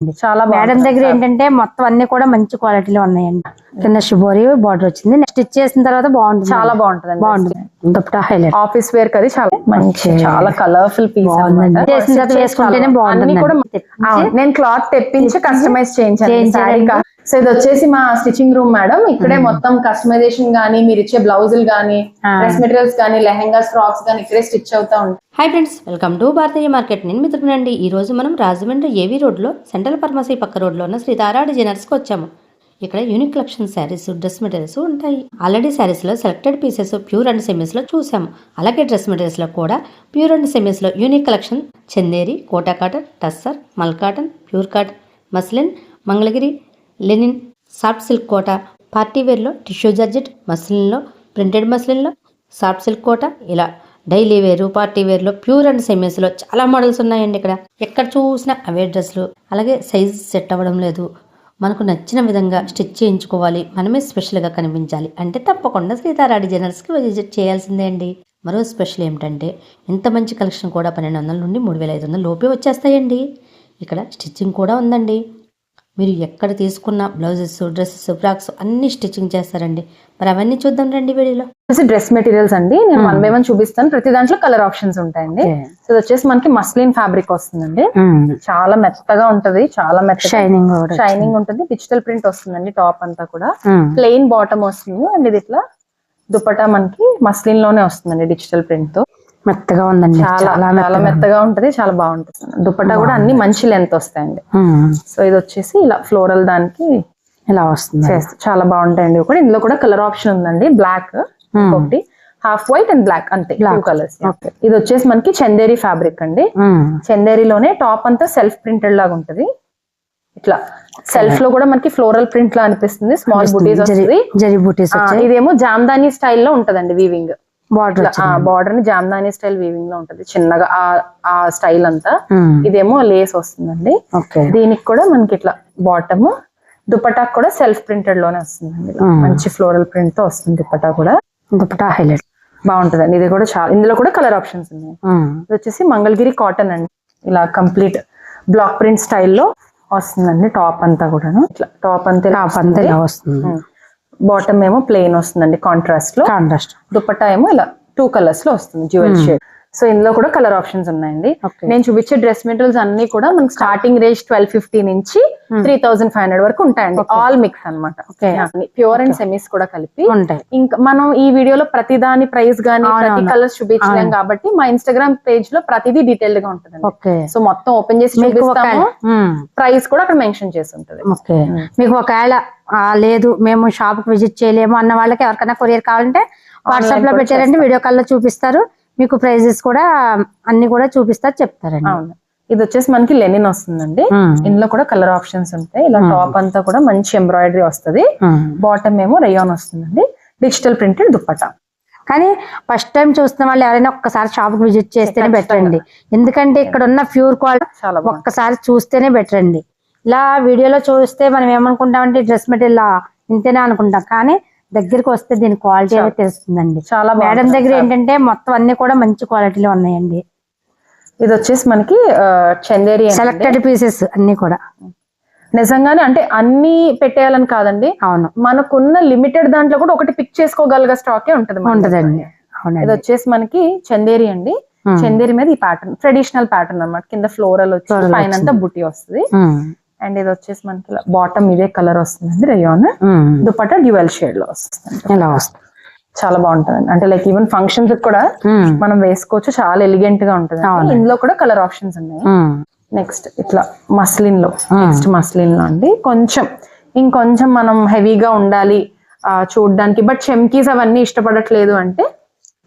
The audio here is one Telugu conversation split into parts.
చాలా మేడం బాగుంటుంది. దగ్గర ఏంటంటే మొత్తం అన్ని కూడా మంచి క్వాలిటీలో ఉన్నాయండి. కింద షిబోరి బార్డర్ వచ్చింది. స్టిచ్ చేసిన తర్వాత బాగుంటుంది. చాలా బాగుంటుంది. బాగుంటుంది దుప్పటా హైలైట్ ఆఫీస్ వేర్ కది చాలా మంచి. చాలా కలర్ఫుల్ పీస్. చేసిన తర్వాత వేసుకుంటేనే అవును, నేను క్లాత్ తెప్పించి కస్టమైజ్ చేయించాను. సో ఇది వచ్చేసి మా స్టిచింగ్ రూమ్ మేడం. ఇక్కడే మొత్తం కస్టమైజేషన్ గానీ మీరు ఇచ్చే బ్లౌజులు గానీ. డ్రెస్ మెటీరియల్స్ గానీ లెహెంగాస్ ఫ్రాక్స్ గానీ ఇక్కడే స్టిచ్ అవుతా ఉంటాయి. Hi friends welcome to Bharatiya market నేను మిత్రునండి ఈ రోజు మనం రాజమండ్రి ఏవీ రోడ్లో సెంట్రల్ ఫార్మసీ పక్క రోడ్లో ఉన్న శ్రీ తారా డిజైనర్స్కి వచ్చాము. ఇక్కడ unique collection sarees dress materials ఉంటాయి. ఆల్రెడీ శారీస్లో సెలెక్టెడ్ పీసెస్ ప్యూర్ అండ్ సెమీస్లో చూసాము. అలాగే డ్రెస్ మెటీరియల్స్లో కూడా pure and సెమీస్లో unique collection Chanderi Kota cotton tussar mul cotton pure cotton muslin Mangalagiri linen soft silk Kota party వేర్లో tissue georgette మస్లిన్లో ప్రింటెడ్ మస్లిన్లో సాఫ్ట్ సిల్క్ కోట ఇలా డైలీ వేరు పార్టీ వేర్లో ప్యూర్ అండ్ సెమీస్లో చాలా మోడల్స్ ఉన్నాయండి ఇక్కడ. ఎక్కడ చూసినా అవే డ్రెస్సులు అలాగే సైజ్ సెట్ అవ్వడం లేదు. మనకు నచ్చిన విధంగా స్టిచ్ చేయించుకోవాలి మనమే స్పెషల్గా కనిపించాలి. అంటే తప్పకుండా సీతారా డిజైనర్స్కి విజిట్ చేయాల్సిందే అండి. మరో స్పెషల్ ఏమిటంటే ఇంత మంచి కలెక్షన్ కూడా పన్నెండు వందల నుండి మూడు వేల ఐదు వందల లోపే వచ్చేస్తాయండి. ఇక్కడ స్టిచ్చింగ్ కూడా ఉందండి. మీరు ఎక్కడ తీసుకున్న బ్లౌజెస్ డ్రెస్సెస్ ఫ్రాక్స్ అన్ని స్టిచ్చింగ్ చేస్తారండి. మరి అవన్నీ చూద్దాం రండి వీడియోలో. డ్రెస్ మెటీరియల్స్ అండి. నేను వన్ బై వన్ చూపిస్తాను. ప్రతి దాంట్లో కలర్ ఆప్షన్స్ ఉంటాయండి. సో వచ్చేసి మనకి మస్లిన్ ఫ్యాబ్రిక్ వస్తుందండి. చాలా మెత్తగా ఉంటది. చాలా మెత్తగా షైనింగ్ షైనింగ్ ఉంటుంది. డిజిటల్ ప్రింట్ వస్తుందండి టాప్ అంతా కూడా. ప్లెయిన్ బాటమ్ వస్తుంది. అండ్ ఇది ఇట్లా దుపట్టా మనకి మస్లిన్లోనే వస్తుందండి డిజిటల్ ప్రింట్తో. మెత్తగా ఉందండి. చాలా చాలా మెత్తగా ఉంటది చాలా బాగుంటుంది. దుపట్టా కూడా అన్ని మంచి లెంత్ వస్తాయండి. సో ఇది వచ్చేసి ఇలా ఫ్లోరల్ దానికి ఇలా వస్తుంది చేస్తే. చాలా బాగుంటాయండి కూడా. ఇందులో కూడా కలర్ ఆప్షన్ ఉందండి. బ్లాక్ ఒకటి. హాఫ్ వైట్ అండ్ బ్లాక్ అంతే టూ కలర్స్ ఇది వచ్చేసి మనకి చందేరి ఫ్యాబ్రిక్ అండి. చందేరిలోనే టాప్ అంతా సెల్ఫ్ ప్రింటెడ్ లాగా ఉంటది. ఇట్లా సెల్ఫ్లో కూడా మనకి ఫ్లోరల్ ప్రింట్ లా అనిపిస్తుంది. స్మాల్ బుటీస్ వస్తుంది. ఇదేమో జామ్దాని స్టైల్లో ఉంటదండి వీవింగ్ బార్డర్ బార్డర్ని జామ్దాని స్టైల్ వీవింగ్లో ఉంటది. చిన్నగా ఆ స్టైల్ అంతా. ఇదేమో లేస్ వస్తుందండి. దీనికి కూడా మనకి ఇట్లా బాటమ్ దుపట్టా కూడా సెల్ఫ్ ప్రింటెడ్లోనే వస్తుందండి. Hmm. మంచి ఫ్లోరల్ ప్రింట్తో వస్తుంది దుపట్టా కూడా. దుప్పటా హైలైట్ బాగుంటదండి. ఇది కూడా చాలా ఇందులో కూడా కలర్ ఆప్షన్స్ ఉన్నాయి. ఇది వచ్చేసి మంగళగిరి కాటన్ అండి. ఇలా కంప్లీట్ బ్లాక్ ప్రింట్ స్టైల్లో వస్తుందండి. టాప్ అంతా కూడాను. ఇట్లా టాప్ అంతా టాప్ అంతా వస్తుంది. బాటమ్ ఏమో ప్లెయిన్ వస్తుందండి కాంట్రాస్ట్లో. కాంట్రాస్ట్ దుపట్టా ఏమో ఇలా టూ కలర్స్లో వస్తుంది జ్యువెల్ షేడ్ సో ఇందులో కూడా కలర్ ఆప్షన్స్ ఉన్నాయండి. నేను చూపించే డ్రెస్ మెటీరియల్స్ అన్ని కూడా మనకి స్టార్టింగ్ రేంజ్ ట్వెల్వ్ ఫిఫ్టీ నుంచి త్రీ థౌసండ్ ఫైవ్ హండ్రెడ్ వరకు ఉంటాయండి. ఆల్ మిక్స్ అనమాట ప్యూర్ అండ్ సెమీస్ కూడా కలిపి ఉంటాయి. ఇంకా మనం ఈ వీడియోలో ప్రతి దాని ప్రైస్ గానీ ప్రతి. కలర్స్ చూపించలేం కాబట్టి మా ఇన్స్టాగ్రామ్ పేజ్లో ప్రతిదీ డీటెయిల్డ్గా ఉంటుంది సో మొత్తం ఓపెన్ చేసి చూపిస్తాము. ప్రైస్ కూడా అక్కడ మెన్షన్ చేసి ఉంటుంది మీకు ఒకవేళ లేదు మేము షాప్కి విజిట్ చేయలేము అన్న వాళ్ళకి ఎవరికైనా కొరియర్ కావాలంటే వాట్సాప్లో కూడా పెట్టారండి వీడియో కాల్లో చూపిస్తారు. మీకు ప్రైజెస్ కూడా అన్ని కూడా చూపిస్తారు చెప్తారండి. అవును. ఇది వచ్చేసి మనకి లెనిన్ వస్తుందండి. ఇందులో కూడా కలర్ ఆప్షన్స్ ఉంటాయి. ఇలా టాప్ అంతా కూడా మంచి ఎంబ్రాయిడరీ వస్తది. బాటమ్ ఏమో రయాన్ వస్తుందండి. Digital printed dupatta. కానీ ఫస్ట్ టైం చూస్తున్న వాళ్ళు ఎవరైనా ఒక్కసారి షాప్కి విజిట్ చేస్తేనే బెటర్ అండి ఎందుకంటే ఇక్కడ ఉన్న ప్యూర్ క్వాలిటీ ఒక్కసారి చూస్తేనే బెటర్ అండి ఇలా వీడియోలో చూస్తే మనం ఏమనుకుంటామంటే డ్రెస్ మెటీరియల్ ఇంతేనా అనుకుంటాం. కానీ దగ్గరికి వస్తే దీని క్వాలిటీ అనేది తెలుస్తుందండి. చాలా మేడం దగ్గర ఏంటంటే మొత్తం అన్ని కూడా మంచి క్వాలిటీలో ఉన్నాయండి. ఇది వచ్చేసి మనకి చందేరి. సెలెక్టెడ్ పీసెస్ అన్ని కూడా. నిజంగానే అంటే అన్ని పెట్టేయాలని కాదండి. అవును. మనకున్న లిమిటెడ్ దాంట్లో కూడా ఒకటి పిక్ చేసుకోగలిగే స్టాకే ఉంటది. ఉంటదండి. ఇది వచ్చేసి మనకి చందేరి అండి. చందేరి మీద ఈ ప్యాటర్న్ ట్రెడిషనల్ ప్యాటర్న్ అన్నమాట. కింద ఫ్లోరల్ వచ్చి పైన అంతా బుట్టి వస్తుంది. అండ్ ఇది వచ్చేసి మనకి బాటమ్ ఇదే కలర్ వస్తుందండి రయోన్ ఉమ్. దుపట్టా డ్యూయల్ షేడ్లో వస్తుంది ఇలా వస్తుంది? చాలా బాగుంటుంది అంటే లైక్ ఈవెన్ ఫంక్షన్స్ కూడా ఉమ్. మనం వేసుకోవచ్చు చాలా ఎలిగెంట్గా ఉంటుంది. ఇందులో కూడా కలర్ ఆప్షన్స్ ఉన్నాయి. నెక్స్ట్ ఇట్లా మస్లిన్లో. Hmm. నెక్స్ట్ మస్లిన్లో అండి. కొంచెం ఇంకొంచెం మనం హెవీగా ఉండాలి చూడ్డానికి. బట్ చెమ్కీస్ అవన్నీ ఇష్టపడట్లేదు అంటే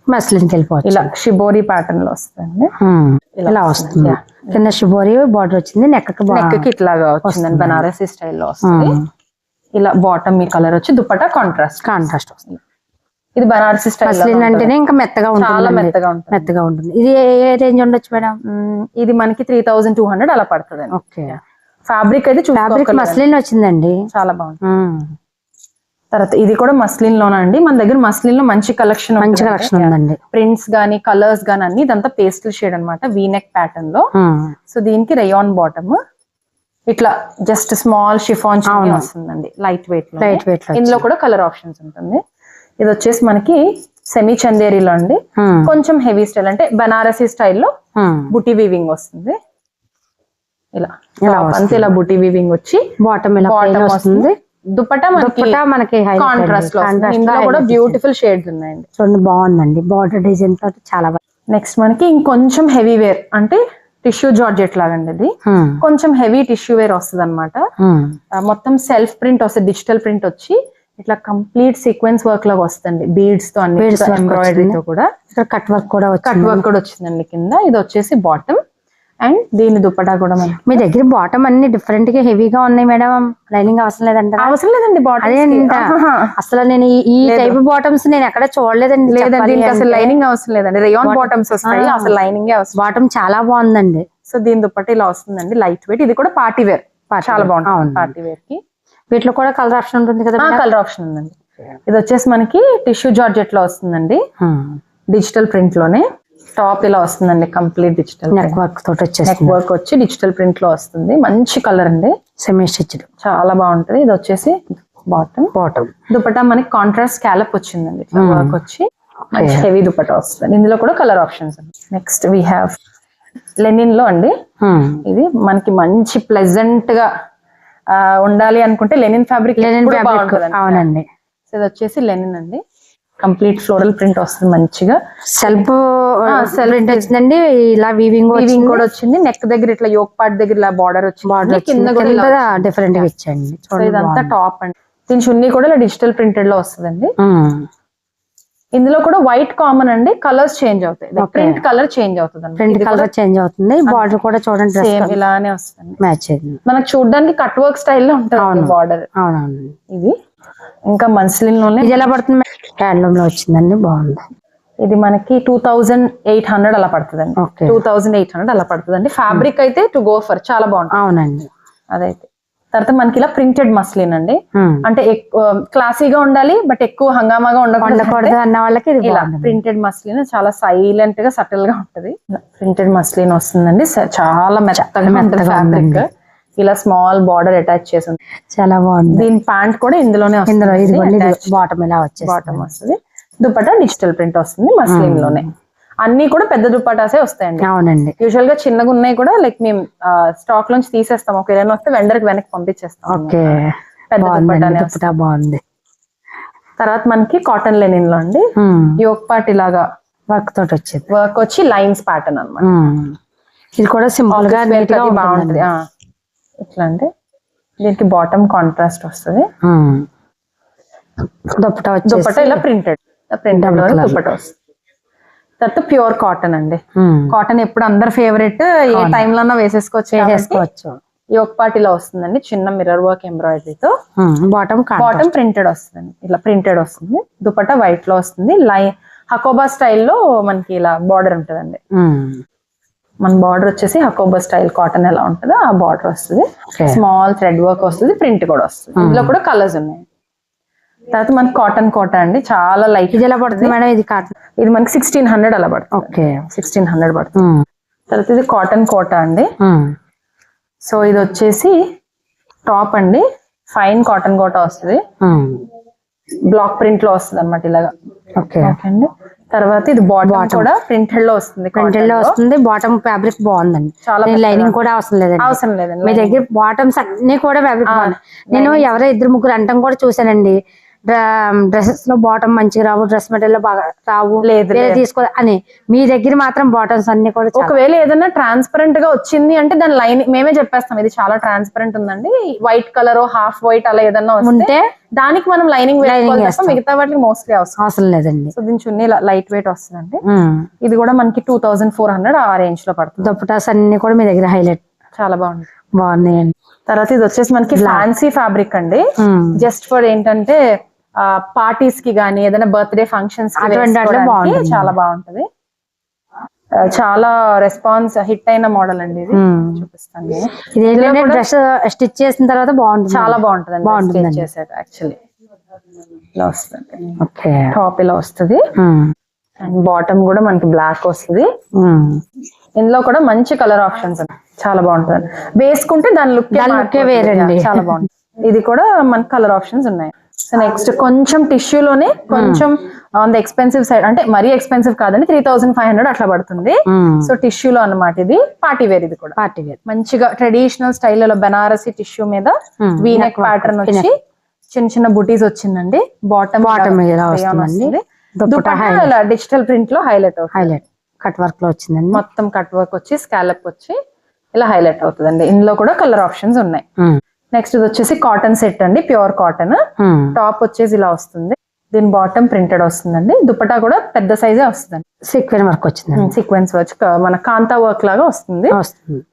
మస్లిన్కి వెళ్ళిపోవచ్చు. ఇలా షిబోరి ప్యాటర్న్లో వస్తుంది ఇలా వస్తుంది? కింద షిబోరి బార్డర్ వచ్చింది నెక్కి నెక్కి ఇట్లాగా వచ్చిందండి బనారసి స్టైల్లో వస్తుంది. ఇలా బాటమ్ ఈ కలర్ వచ్చి దుపట్టా కాంట్రాస్ట్ కాంట్రాస్ట్ వస్తుంది. ఇది బనారసి స్టైల్ అంటేనే ఇంకా మెత్తగా చాలా ఉంటుంది మెత్తగా ఉంటుంది. మెత్తగా ఉంటుంది. ఇది ఏ- రేంజ్ ఉండొచ్చు మేడం? ఇది మనకి త్రీ థౌజండ్ టూ హండ్రెడ్ అలా పడుతుంది ఓకే. ఫ్యాబ్రిక్ అయితే ఫ్యాబ్రిక్ మస్లిన్ వచ్చిందండి. చాలా బాగుంది. తర్వాత ఇది కూడా మస్లిన్లోనే అండి? మన దగ్గర మస్లిన్లో మంచి కలెక్షన్ మంచి కలెక్షన్ ఉందండి. ప్రింట్స్ గానీ కలర్స్ గానీ అన్ని ఇదంతా పేస్టల్ షేడ్ అనమాట నెక్ ప్యాటర్న్లో. సో దీనికి రయాన్ బాటమ్ ఇట్లా జస్ట్ స్మాల్ షిఫాన్ వస్తుందండి లైట్ వెయిట్ లైట్ వెయిట్ ఇందులో కూడా కలర్ ఆప్షన్స్ ఉంటుంది. ఇది వచ్చేసి మనకి సెమీ చందేరిలో అండి. కొంచెం హెవీ స్టైల్ అంటే బనారసీ స్టైల్లో. బుటీ వీవింగ్ వస్తుంది. ఇలా అంతా ఇలా బుటీ వీవింగ్ వచ్చి బాటమ్ బాటమ్ వస్తుంది. దుపట్టా మనకి కాంట్రాస్ట్లో ఇందులో కూడా బ్యూటిఫుల్ షేడ్స్ ఉన్నాయండి. చూడండి బాగుందండి. బార్డర్ డిజైన్తో చాలా నెక్స్ట్ మనకి ఇంకొంచెం హెవీ వేర్ అంటే టిష్యూ జార్జెట్ లాగండి ఇది. ఉమ్, కొంచెం హెవీ టిష్యూ వేర్ వస్తుంది అనమాట. మొత్తం సెల్ఫ్ ప్రింట్ వస్తుంది డిజిటల్ ప్రింట్ వచ్చి ఇట్లా కంప్లీట్ సీక్వెన్స్ వర్క్ లాగా వస్తుంది బీడ్స్తో అన్ని ఎంబ్రాయిడరీతో కూడా. ఇక్కడ కట్ వర్క్ కూడా కట్ వర్క్ కూడా వచ్చిందండి కింద. ఇది వచ్చేసి బాటమ్ అండ్ దీని దుపట్టా కూడా మనకి మీ దగ్గర బాటమ్ అన్ని డిఫరెంట్గా హెవీగా ఉన్నాయి మేడం లైనింగ్ అవసరం లేదంటారా? అవసరం లేదండి బాటమ్ అసలు నేను ఈ- టైప్ బాటమ్స్ నేను ఎక్కడ చూడలేదండి లేదండి అసలు లైనింగ్ అవసరం లేదండి. రేయాన్ బాటమ్స్ వస్తాయి. అసలు లైనింగ్ అవసరం. బాటమ్ చాలా బాగుందండి. సో దీని దుపట్టా ఇలా వస్తుందండి లైట్ వెయిట్ ఇది కూడా పార్టీ వేర్ చాలా బాగుంటుంది. పార్టీ వేర్కి. వీటిలో కూడా కలర్ ఆప్షన్ ఉంటుంది కదా మేడం? కలర్ ఆప్షన్ ఉందండి. ఇది వచ్చేసి మనకి టిష్యూ జార్జెట్లో వస్తుందండి. డిజిటల్ ప్రింట్లోనే. టాప్ ఇలా వస్తుందండి కంప్లీట్ డిజిటల్ నెక్ వర్క్ తోటి నెక్ వర్క్ వచ్చి డిజిటల్ ప్రింట్లో వస్తుంది. మంచి కలర్ అండి. సెమీ స్టిచ్డ్ చాలా బాగుంటది. ఇది వచ్చేసి బాటమ్ బాటమ్ దుపట్టా మనకి కాంట్రాస్ట్ స్కాలప్ వచ్చిందండి వర్క్ వచ్చి. మంచి హెవీ దుపట్టా వస్తుంది. ఇందులో కూడా colour options next we have లెనిన్లో అండి. ఇది మనకి మంచి ప్లెజెంట్గా ఉండాలి అనుకుంటే లెనిన్ ఫ్యాబ్రిక్ లెనిన్ ఫ్యాబ్రిక్ అవునండి. సో ఇది వచ్చేసి లెనిన్ అండి. కంప్లీట్ ఫ్లోరల్ ప్రింట్ వస్తుంది మంచిగా. సెల్ఫ్ ప్రింట్ వచ్చిందండి ఇలా వీవింగ్ వీవింగ్ కూడా వచ్చింది. నెక్ దగ్గర ఇట్లా యోక్ పార్ట్ దగ్గర ఇలా బార్డర్ వచ్చింది. కింద కూడా డిఫరెంట్ ఇచ్చండి ఇదంతా టాప్ అండి. దీని చున్నీ కూడా ఇలా డిజిటల్ ప్రింటెడ్లో వస్తుందండి. ఇందులో కూడా వైట్ కామన్ అండి. కలర్స్ చేంజ్ అవుతాయి. ప్రింట్ కలర్ చేంజ్ అవుతుంది ప్రింట్ కలర్ చేంజ్ అవుతుంది. బార్డర్ కూడా చూడండి సేమ్ ఇలానే వస్తుంది. మ్యాచ్ అయింది. మనకు చూడడానికి కట్ వర్క్ స్టైల్లో ఉంటుంది బార్డర్ అవునవును. ఇది. ఇంకా మన్స్లిన్లోనే ఇది ఎలా పడుతుంది? హ్యాండ్లూమ్లో వచ్చిందండి బాగుంది. ఇది మనకి టూ థౌజండ్ ఎయిట్ హండ్రెడ్ అలా పడుతుందండి. టూ థౌజండ్ ఎయిట్ హండ్రెడ్ అలా పడుతుందండి. ఫ్యాబ్రిక్ అయితే టు గో ఫర్ చాలా బాగుంటుంది. అవునండి. అదైతే. తర్వాత మనకి ఇలా ప్రింటెడ్ మస్లిన్ అండి. ఉమ్. అంటే ఎక్కువ క్లాసీగా ఉండాలి బట్ ఎక్కువ హంగామాగా ఉండకూడదు అన్న వాళ్ళకి ఇది ఇలా ప్రింటెడ్ మస్లిన్ చాలా సైలెంట్గా సటిల్గా ఉంటది. ప్రింటెడ్ మస్లిన్ వస్తుందండి చాలా మెత్తగా మెత్తగా ఫ్యాబ్రిక్. ఇలా స్మాల్ బార్డర్ అటాచ్ చేసి చాలా బాగుంది. దీని ప్యాంట్ కూడా ఇందులోనే ఇందులో ఇది వస్తుంది బాటమ్ ఇలా వచ్చేసి బాటమ్ వస్తుంది. దుపట్టా డిజిటల్ ప్రింట్ వస్తుంది మస్లిన్లోనే అన్ని కూడా పెద్ద దుపటాసే వస్తాయండి. అవునండి. యూజువల్గా చిన్నగా ఉన్నాయి కూడా లైక్ మేము స్టాక్ నుంచి తీసేస్తాం. ఒక ఏదైనా వస్తే వెండర్కి వెనక్కి పంపించేస్తాం ఓకే. పెద్ద దుప్పటా బాగుంది. తర్వాత మనకి కాటన్ లెనిన్లో అండి. యోక్ పార్ట్ ఇలాగా వర్క్ తోటి వచ్చింది. వర్క్ వచ్చి లైన్స్ ప్యాటర్న్ అనమాట. ఇది కూడా సింపుల్గా బాగుంటది. ఇట్లా అంటే దీనికి బాటమ్ కాంట్రాస్ట్ వస్తుంది. దుప్పటా ఇలా ప్రింటెడ్ వస్తుంది. తర్వాత ప్యూర్ కాటన్ అండి. కాటన్ ఎప్పుడు అందరు ఫేవరెట్ ఏ time లో వేసేసుకోవచ్చు కాబట్టి వేసుకోవచ్చు యోక్ పార్ట్ ఇలా వస్తుందండి చిన్న మిర్రర్ వర్క్ ఎంబ్రాయిడరీతో బాటమ్ బాటమ్ ప్రింటెడ్ వస్తుందండి. ఇలా ప్రింటెడ్ వస్తుంది. దుపట్టా వైట్లో వస్తుంది. లై హకోబా స్టైల్లో మనకి ఇలా బార్డర్ ఉంటుందండి. మన బార్డర్ వచ్చేసి హకోబా స్టైల్ కాటన్ ఎలా ఉంటుందో ఆ బార్డర్ వస్తుంది. స్మాల్ థ్రెడ్ వర్క్ వస్తుంది ప్రింట్ కూడా వస్తుంది. ఇందులో కూడా కలర్స్ ఉన్నాయి. తర్వాత మనకి కాటన్ కోట అండి చాలా లైట్ ఇది ఎలా పడుతుంది మేడం? ఇది కాటన్ ఇది మనకి సిక్స్టీన్ హండ్రెడ్ అలా పడుతుంది. ఓకే సిక్స్టీన్ హండ్రెడ్ పడుతుంది. తర్వాత ఇది కాటన్ కోట అండి. సో ఇది వచ్చేసి టాప్ అండి. ఫైన్ కాటన్ కోట వస్తుంది. బ్లాక్ ప్రింట్లో వస్తుంది అనమాట ఇలాగా. ఓకే ఓకే అండి. తర్వాత ఇది బాటమ్ కూడా ప్రింటెడ్లో వస్తుంది ప్రింటెడ్లో. వస్తుంది. బాటమ్ ఫ్యాబ్రిక్ బాగుందండి. చాలా లైనింగ్ కూడా అవసరం లేదండి. అవసరం లేదండి మీ దగ్గర బాటమ్స్ అన్ని కూడా ఫ్యాబ్రిక్ బాగున్నాయి. నేను ఎవరో ఇద్దరు ముగ్గురు అంటం కూడా చూసానండి డ్రెస్సెస్లో బాటమ్ మంచిగా రావు డ్రెస్ మెటీరియల్లో బాగా రావు. లేదు, తీసుకో అని మీ దగ్గర మాత్రం బాటమ్స్ అన్ని కూడా ఒకవేళ ఏదైనా ట్రాన్స్పరెంట్గా వచ్చింది అంటే దాని లైన్ మేమే చెప్పేస్తాం. ఇది చాలా ట్రాన్స్పరెంట్ ఉందండి. వైట్ కలర్ హాఫ్ వైట్ అలా ఏదన్నా వస్తే ఉంటే దానికి మనం లైనింగ్ మిగతా వాటికి మోస్ట్లీ అవసరం. అవసరం లేదండి. సో దీని చున్నీ లైట్ వెయిట్ వస్తుందండి. ఇది కూడా మనకి టూ థౌసండ్ ఫోర్ హండ్రెడ్ ఆ రేంజ్లో పడుతుంది. దుప్పటాస్ అన్ని కూడా మీ దగ్గర హైలైట్ చాలా బాగుంది. బాగున్నాయండి. తర్వాత ఇది వచ్చేసి మనకి ఫ్యాన్సీ ఫ్యాబ్రిక్ అండి. జస్ట్ ఫర్ ఏంటంటే పార్టీస్కి గానీ ఏదైనా బర్త్డే ఫంక్షన్స్ బాగుంటుంది. చాలా బాగుంటది. చాలా రెస్పాన్స్ హిట్ అయిన మోడల్ అండి ఇది. చూపిస్తాను డ్రెస్ స్టిచ్ చేసిన తర్వాత బాగుంటుంది. చాలా బాగుంటది బాగుంటుందండి. చేసేది యాక్చువల్లీ. ఇలా వస్తుంది. ఓకే. టాప్ ఇలా వస్తుంది. అండ్ బాటమ్ కూడా మనకి బ్లాక్ వస్తుంది. ఇందులో కూడా మంచి కలర్ ఆప్షన్స్ చాలా బాగుంటుంది. వేసుకుంటే దాని లుక్ వేరండి. చాలా బాగుంటుంది. ఇది కూడా మన కలర్ ఆప్షన్స్ ఉన్నాయి. సో నెక్స్ట్ కొంచెం టిష్యూలోనే కొంచెం ఆన్ ద ఎక్స్పెన్సివ్ సైడ్ అంటే మరీ ఎక్స్పెన్సివ్ కాదండి త్రీ థౌసండ్ ఫైవ్ హండ్రెడ్ అట్లా పడుతుంది. సో టిష్యూలో అన్నమాట ఇది పార్టీ వేర్ ఇది కూడా. Party wear. మంచిగా ట్రెడిషనల్ స్టైల్లో బెనారసి టిష్యూ మీద Hmm. వీనెక్ work, ప్యాటర్న్ వచ్చి చిన్న చిన్న బుటీస్ వచ్చిందండి. బాటమ్ ఇలా దుపట్టా డిజిటల్ ప్రింట్లో హైలైట్ అవుతుంది. హైలైట్ కట్ వర్క్లో వచ్చిందండి. మొత్తం కట్ వర్క్ వచ్చి స్కాలప్ వచ్చి ఇలా హైలైట్ అవుతుందండి. ఇందులో కూడా కలర్ ఆప్షన్స్ ఉన్నాయి. నెక్స్ట్ ఇది వచ్చేసి కాటన్ సెట్ అండి ప్యూర్ కాటన్. టాప్ వచ్చేసి ఇలా వస్తుంది. దీని బాటమ్ ప్రింటెడ్ వస్తుందండి. దుపట్టా కూడా పెద్ద సైజే వస్తుందండి. సీక్వెన్ వర్క్ వచ్చిందండి. సీక్వెన్స్ వచ్చి క- మన కాంతా వర్క్ లాగా వస్తుంది. వస్తుంది.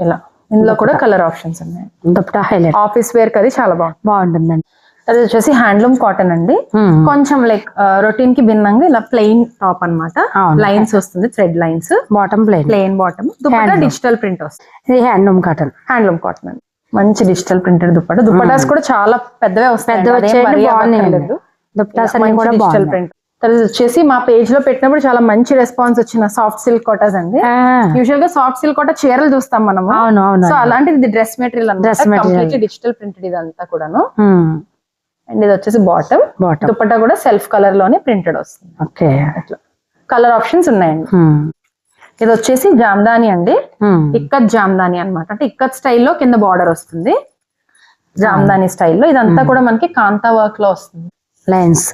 ఇలా. ఇందులో కూడా కలర్ ఆప్షన్స్ ఉన్నాయి. దుపట్టా హైలైట్ ఆఫీస్ వేర్ కది చాలా బాగుంటుంది. బాగుంటుందండి. అది వచ్చేసి హ్యాండ్లూమ్ కాటన్ అండి. ఉమ్, కొంచెం లైక్ రొటీన్కి భిన్నంగా ఇలా ప్లెయిన్ టాప్ అన్నమాట. అవును. లైన్స్ వస్తుంది thread lines bottom plain plain bottom Handloom. Digital print వస్తుంది. హ్యాండ్లూమ్ కాటన్ హ్యాండ్లూమ్ కాటన్ అండి. మంచి డిజిటల్ ప్రింటెడ్ దుపట్టా దుపట్టాస్ కూడా చాలా పెద్దవే వస్తాయి కూడా డిజిటల్ ప్రింట్ తర్వాత వచ్చేసి మా పేజ్లో పెట్టినప్పుడు చాలా మంచి రెస్పాన్స్ వచ్చిన సాఫ్ట్ సిల్క్ కోటాస్ అండి. యూజువల్గా సాఫ్ట్ సిల్క్ కోట చీరలు చూస్తాం అవును సో అలాంటిది dress material. Completely digital printed ఇదంతా కూడాను. అండ్ ఇది వచ్చేసి బాటమ్ బాటమ్ దుపట్టా కూడా సెల్ఫ్ కలర్లోనే ప్రింటెడ్ వస్తుంది. ఓకే. అట్లా. కలర్ ఆప్షన్స్ ఉన్నాయండి. ఇది వచ్చేసి జామ్దాని అండి. ఇక్కత్ జామ్దాని అన్నమాట. అంటే ఇక్కత్ స్టైల్లో కింద బార్డర్ వస్తుంది. జామ్దాని స్టైల్లో. ఇదంతా కూడా మనకి కాంతా వర్క్లో వస్తుంది. లైన్స్.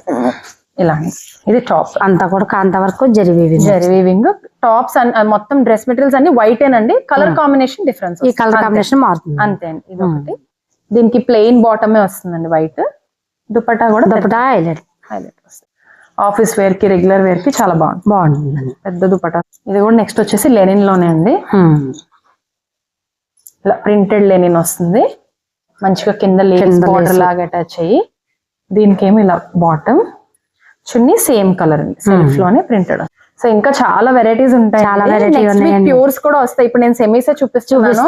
ఇలా ఇది టాప్. అంతా కూడా కాంత వరకు జెరీ వీవింగ్ టాప్స్ మొత్తం డ్రెస్ మెటీరియల్స్ అన్ని వైట్ ఏనండి కలర్ కాంబినేషన్ డిఫరెన్స్ ఈ కలర్ కాంబినేషన్ మారుతుంది. అంతే అండి. ఇది ఒకటి. దీనికి ప్లెయిన్ బాటమే వస్తుందండి వైట్ దుపట్టా కూడా దుపట్టా హైలైట్ హైలైట్ వస్తుంది. ఆఫీస్ వేర్కి రెగ్యులర్ వేర్కి చాలా బాగుంటుంది. బాగుంటుందండి. పెద్ద దుపట్టా. ఇది కూడా నెక్స్ట్ వచ్చేసి లెనిన్లోనే అండి. ఇలా ప్రింటెడ్ లెనిన్ వస్తుంది. మంచిగా కింద లేస్ బార్డర్. లాగా అటాచ్ అయ్యి దీనికి ఏమి ఇలా బాటమ్. చున్నీ సేమ్ కలర్ అండి. సెల్ఫ్లోనే ప్రింటెడ్ సో ఇంకా చాలా వెరైటీస్ ఉంటాయి చాలా. ప్యూర్స్ కూడా వస్తాయి. ఇప్పుడు నేను సెమీసే చూపిస్తున్నాను.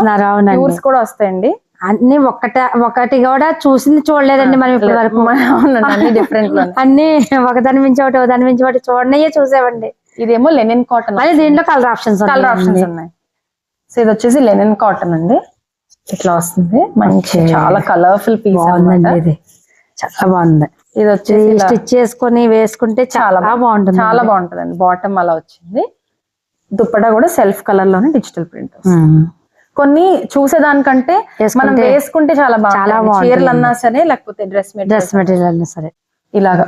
ప్యూర్స్ కూడా వస్తాయండి. అన్ని ఒక్కట ఒకటి కూడా చూసింది చూడలేదండి మనం ఇప్పటి వరకు. అవునండి అన్ని డిఫరెంట్ అన్ని ఒకదాని మించి ఒకటి ఒకదాని మించి ఒకటి చూడనయ్యే చూసామండి. ఇదేమో లెనిన్ కాటన్ మళ్ళీ దీంట్లో కలర్ ఆప్షన్స్ కలర్ ఆప్షన్స్ ఉన్నాయి. సో ఇది వచ్చేసి లెనిన్ కాటన్ అండి. ఇట్లా వస్తుంది. మంచి. చాలా కలర్ఫుల్ పీస్ అన్నమాట. ఇది. చాలా బాగుంది. ఇది వచ్చేసి స్టిచ్ చేసుకొని వేసుకుంటే చాలా చాలా బాగుంటుంది చాలా బాగుంటదండి. బాటమ్ అలా వచ్చింది. దుప్పటా కూడా సెల్ఫ్ కలర్లోనే డిజిటల్ ప్రింట్. కొన్ని చూసేదానికంటే మనం వేసుకుంటే చాలా బాగుంటుంది. చీరలు అన్నా సరే లేకపోతే డ్రెస్ డ్రెస్ మెటీరియల్ అయినా సరే. ఇలాగా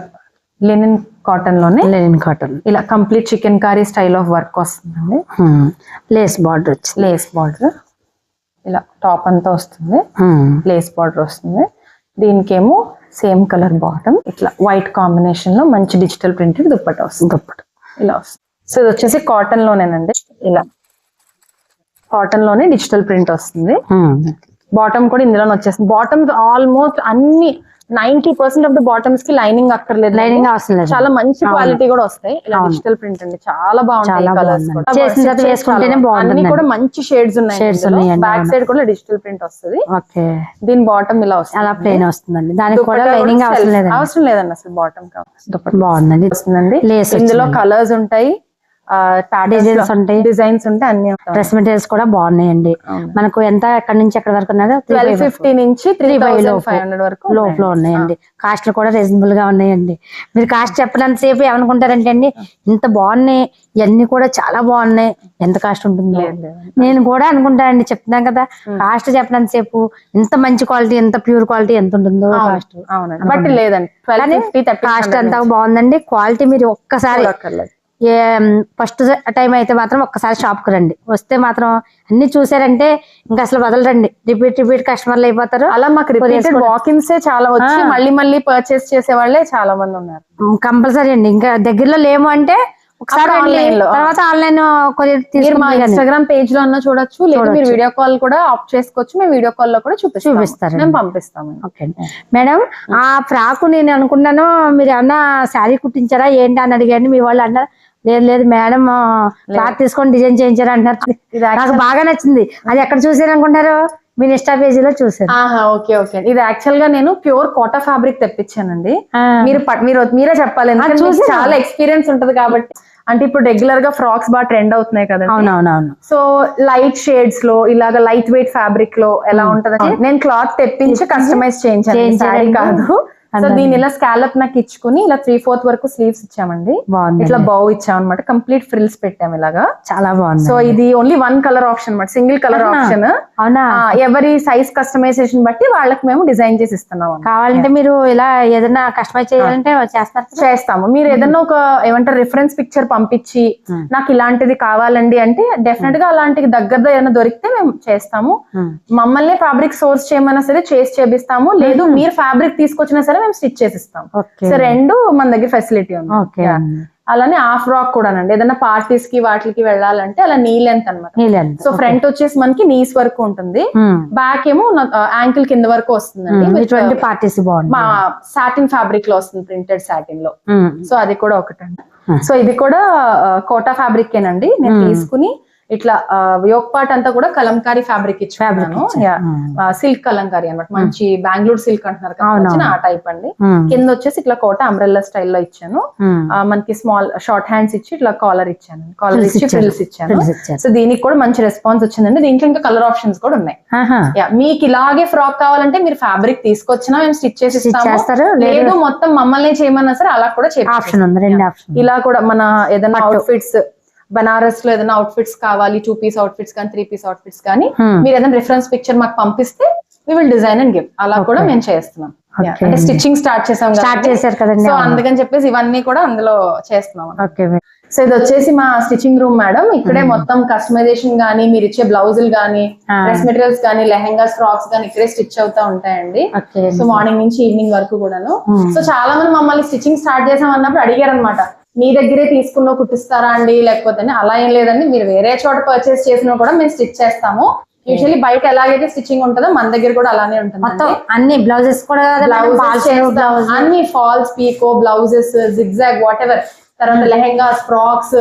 లెనిన్ కాటన్లోనే లెనిన్ కాటన్ ఇలా complete chikankari style of work వస్తుందండి. లేస్ బార్డర్ లేస్ బార్డర్ ఇలా టాప్ అంతా వస్తుంది. లేస్ బార్డర్ వస్తుంది. దీనికేమో సేమ్ కలర్ బాటమ్ ఇట్లా వైట్ కాంబినేషన్లో మంచి డిజిటల్ ప్రింటెడ్ దుప్పట్టా వస్తుంది. దుప్పటి. ఇలా వస్తుంది. సో ఇది వచ్చేసి కాటన్ లోనేనండి. ఇలా కాటన్లోనే డిజిటల్ ప్రింట్ వస్తుంది. బాటమ్ కూడా ఇందులోనే వచ్చేస్తుంది. బాటమ్ ఆల్మోస్ట్ అన్ని నైన్టీ పర్సెంట్ ఆఫ్ ద బాటమ్స్కి లైనింగ్ అక్కర్లేదు. లైనింగ్ అవసరం చాలా మంచి క్వాలిటీ కూడా వస్తాయి. ఇలా డిజిటల్ ప్రింట్ అండి. చాలా బాగుంటాయి కలర్స్ అన్ని. కూడా మంచి షేడ్స్ ఉన్నాయి బ్యాక్. సైడ్ కూడా డిజిటల్ ప్రింట్ వస్తుంది. ఓకే. దీని బాటమ్ ఇలా వస్తుంది. అలా ప్లెయిన్ వస్తుందండి. దానికి కూడా లైనింగ్ అవసరం లేదండి. అసలు బాటమ్ బాగుందండి. వస్తుందండి. ఇందులో కలర్స్ ఉంటాయి. Designs ఉంటాయి. డిజైన్స్ ఉంటాయి అన్ని డ్రెస్ మెటీరియల్స్ కూడా బాగున్నాయండి. మనకు ఎంత ఎక్కడి నుంచి ఎక్కడి వరకు ఉన్నదో ట్వెల్వ్ ఫిఫ్టీ నుంచి త్రీ లోపు. ఫైవ్ హండ్రెడ్ వరకు లోపల ఉన్నాయండి. కాస్ట్లు కూడా రీజనబుల్గా ఉన్నాయండి. మీరు కాస్ట్ చెప్పినంత సేపు ఏమనుకుంటారంటే అండి ఇంత బాగున్నాయి ఇవన్నీ కూడా చాలా బాగున్నాయి. ఎంత కాస్ట్ ఉంటుందో. నేను కూడా అనుకుంటానండి చెప్తున్నాను కదా. కాస్ట్ చెప్పినంత సేపు ఇంత మంచి క్వాలిటీ ఎంత ప్యూర్ క్వాలిటీ ఎంత ఉంటుందో కాస్ట్ అవునండి. బట్ లేదండి కాస్ట్ అంతా బాగుందండి. క్వాలిటీ మీరు ఒక్కసారి ఏ ఫస్ట్ టైం అయితే మాత్రం ఒక్కసారి షాప్కు రండి. వస్తే మాత్రం అన్ని చూసారంటే ఇంకా అసలు వదలరండి. రిపీట్ రిపీట్ కస్టమర్లు అయిపోతారు. అలా మాకు రిపీటెడ్ వాకిన్స్ చాలా వచ్చి మళ్ళీ మళ్ళీ పర్చేస్ చేసే వాళ్ళే చాలా మంది ఉన్నారు. కంపల్సరీ అండి. ఇంకా దగ్గరలో లేము అంటే ఒకసారి online లో. తర్వాత ఆన్లైన్ మా ఇన్స్టాగ్రామ్ పేజ్లో అన్నా చూడొచ్చు లేదా మీరు వీడియో కాల్ కూడా ఆఫ్ చేసుకోవచ్చు మేము వీడియో కాల్లో కూడా చూపిస్తాం చూపిస్తారండి. మేము పంపిస్తాము. ఓకే మేడం ఆ ఫ్రాక్ నేను అనుకున్నాను మీరు ఏమన్నా శారీ కుట్టించారా? ఏంటి అని అడిగాను. మీ వాళ్ళు అన్నారు లేదు లేదు మేడం క్లాత్ తీసుకొని డిజైన్ చేయించారా అంటారు ఇది నాకు బాగా నచ్చింది. అది ఎక్కడ చూసారు అనుకుంటారు? మీ ఇన్స్టా పేజీలో చూసారు ఆహా ఓకే ఓకే. ఇది యాక్చువల్గా నేను ప్యూర్ కోటా ఫ్యాబ్రిక్ తెప్పించానండి. మీరు మీరు మీరే చెప్పాలి. మీకు చాలా ఎక్స్పీరియన్స్ ఉంటది కాబట్టి. అంటే ఇప్పుడు రెగ్యులర్గా ఫ్రాక్స్ బాగా ట్రెండ్ అవుతున్నాయి కదండి. అవునవునవును. సో లైట్ షేడ్స్లో ఇలాగ లైట్ వెయిట్ ఫ్యాబ్రిక్లో ఎలా ఉంటది నేను క్లాత్ తెప్పించి కస్టమైజ్ చేయించాను. కాదు. సో. దీని ఇలా స్కాలప్ నాకు ఇచ్చుకుని ఇలా త్రీ ఫోర్త్ వరకు స్లీవ్స్ ఇచ్చామండి. ఇట్లా బౌ ఇచ్చాం అనమాట కంప్లీట్ ఫ్రిల్స్ పెట్టాం ఇలాగా. చాలా బాగుంది సో ఇది ఓన్లీ వన్ కలర్ ఆప్షన్ అనమాట సింగిల్ కలర్. ఆప్షన్ అవునా? ఎవరి సైజ్ కస్టమైజేషన్ బట్టి వాళ్ళకి మేము డిజైన్ చేసి ఇస్తున్నాం. కావాలంటే మీరు ఇలా ఏదైనా కస్టమైజ్ చేయాలంటే చేస్తారు? చేస్తాము. మీరు ఏదన్నా ఒక ఏమంటారు రిఫరెన్స్ పిక్చర్ పంపించి Hmm. నాకు ఇలాంటిది కావాలండి అంటే డెఫినెట్గా అలాంటిది దగ్గరలో ఏదైనా దొరికితే మేము చేస్తాము. మమ్మల్ని ఫ్యాబ్రిక్ సోర్స్ చేయమన్నా సరే చేసి చేపిస్తాము. లేదు మీరు ఫ్యాబ్రిక్ తీసుకొచ్చినా సరే మేము స్టిచ్ చేసిస్తాం. ఓకే. సో రెండు మన దగ్గర ఫెసిలిటీ ఉంది. అలానే హాఫ్ ఫ్రాక్ కూడానండి. ఏదైనా పార్టీస్కి వాటికి వెళ్ళాలంటే అలా నీ లెంత్ అనమాట సో ఫ్రంట్ వచ్చేసి మనకి నీస్ వరకు ఉంటుంది. బ్యాక్ ఏమో యాంకిల్ కింద వరకు వస్తుందండి. With, ఇటువంటి uh, పార్టీస్ మా సాటిన్ ఫ్యాబ్రిక్లో వస్తుంది ప్రింటెడ్ సాటిన్లో. సో అది కూడా ఒకటండి. Hmm. సో ఇది కూడా కోటా ఫ్యాబ్రిక్ ఏనండి నేను తీసుకుని ఇట్లా యోక్ పార్ట్ అంతా కూడా Kalamkari fabric. Hmm. Silk Kalamkari అన్నమాట. మంచి బెంగళూరు సిల్క్ అంటున్నారు కదా ఆ టైప్ అండి. కింద వచ్చేసి ఇట్లా కోట అంబ్రెల్లా స్టైల్లో ఇచ్చాను. మనకి స్మాల్ షార్ట్ హ్యాండ్స్ ఇచ్చి ఇట్లా కాలర్ ఇచ్చాను. కాలర్ ఇచ్చి. ఫ్రిల్స్ ఇచ్చాను. సో దీనికి కూడా మంచి రెస్పాన్స్ వచ్చిందండి. దీంట్లో ఇంకా కలర్ ఆప్షన్స్ కూడా ఉన్నాయి. మీకు ఇలాగే ఫ్రాక్ కావాలంటే మీరు ఫ్యాబ్రిక్ తీసుకొచ్చినా మేము స్టిచ్ చేసి ఇస్తాము. చేస్తారు, లేదు- మొత్తం మమ్మల్ని చేయమన్నా సరే అలా కూడా. ఆప్షన్ ఉంది ఇలా కూడా మన ఏదైనా అవుట్ఫిట్స్ బనారస్లో ఏదైనా అవుట్ఫిట్స్ కావాలి టూ పీస్ అవుట్ఫిట్స్ కానీ త్రీ పీస్ అవుట్ఫిట్స్ కానీ Hmm. మీరు ఏదైనా రిఫరెన్స్ పిక్చర్ మాకు పంపిస్తే we will design and give అలా కూడా మేము చేస్తున్నాం. అంటే స్టిచ్చింగ్ స్టార్ట్ చేసాం స్టార్ట్ చేశారు కదండి. సో అందుకని చెప్పేసి ఇవన్నీ కూడా అందులో చేస్తున్నాం ఓకే సో ఇది వచ్చేసి మా స్టిచ్చింగ్ రూమ్ మేడం ఇక్కడే మొత్తం కస్టమైజేషన్ గానీ మీరు ఇచ్చే బ్లౌజులు గానీ. డ్రెస్ మెటీరియల్స్ గానీ లెహెంగాస్ ఫ్రాక్స్ గానీ ఇక్కడే స్టిచ్ అవుతా ఉంటాయండి. సో మార్నింగ్ నుంచి ఈవినింగ్ వరకు కూడాను. Hmm. సో చాలా మంది మమ్మల్ని స్టిచ్చింగ్ స్టార్ట్ చేసాం అన్నప్పుడు అడిగారు అనమాట మీ దగ్గరే తీసుకున్న కుట్టిస్తారా అండి? లేకపోతే. అలా ఏం లేదండి. మీరు వేరే చోట పర్చేస్ చేసినా కూడా మేము స్టిచ్ చేస్తాము. యూజువల్లీ బయట ఎలాగైతే స్టిచ్చింగ్ ఉంటుందో మన దగ్గర కూడా అలానే ఉంటుంది మొత్తం అన్ని బ్లౌజెస్ కూడా. అన్ని falls picot blouses zigzag whatever తర్వాత లెహెంగాస్ ఫ్రాక్స్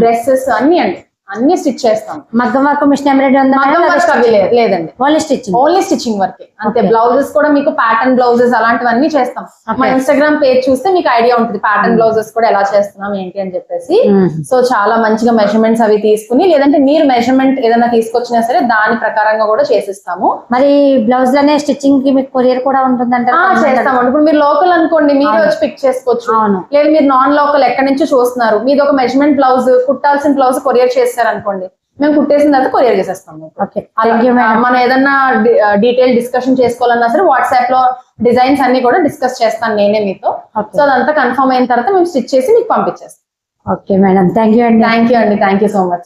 డ్రెస్సెస్ అన్ని అండి. అన్ని స్టిచ్ చేస్తాం. మగ్గం వర్క్ మిషన్ ఎంబ్రాయిడరీ మగ్గం వర్క్ అవి లేదు- లేదండి. Only stitching? Only stitching work. అంతే. బ్లౌజెస్ కూడా మీకు ప్యాటర్న్ బ్లౌజెస్ అలాంటివన్నీ చేస్తాం. మా ఇన్స్టాగ్రామ్ పేజ్ చూస్తే మీకు ఐడియా ఉంటుంది ప్యాటర్న్ బ్లౌజెస్ కూడా ఎలా చేస్తున్నాం ఏంటి అని చెప్పేసి. సో చాలా మంచిగా మెజర్మెంట్స్ అవి తీసుకుని లేదంటే మీరు మెజర్మెంట్ ఏదైనా తీసుకొచ్చినా సరే దాని ప్రకారంగా కూడా చేసిస్తాము. మరి బ్లౌజ్లోనే స్టిచ్చింగ్కి మీకు కొరియర్ కూడా ఉంటుందంట ఆ, చేస్తామండి ఇప్పుడు మీరు లోకల్ అనుకోండి మీరే వచ్చి పిక్ చేసుకోవచ్చు. లేదు మీరు నాన్ లోకల్ ఎక్కడి నుంచి చూస్తున్నారు. మీది ఒక మెజర్మెంట్ బ్లౌజ్ కుట్టాల్సిన బ్లౌజ్ కొరియర్ చేస్తారు అనుకోండి మేము కుట్టేసిన తర్వాత కొరియర్ చేసేస్తాం మనం ఏదన్నా డీటెయిల్ డిస్కషన్ చేసుకోవాలన్నా సరే వాట్సాప్లో డిజైన్స్ అన్ని కూడా డిస్కస్ చేస్తాను నేనే మీతో. సో అదంతా కన్ఫర్మ్ అయిన తర్వాత మేము స్టిచ్ చేసి మీకు పంపించేస్తాం. ఓకే మేడం థ్యాంక్ యూ అండి. థ్యాంక్ యూ అండి థ్యాంక్ యూ సో మచ్.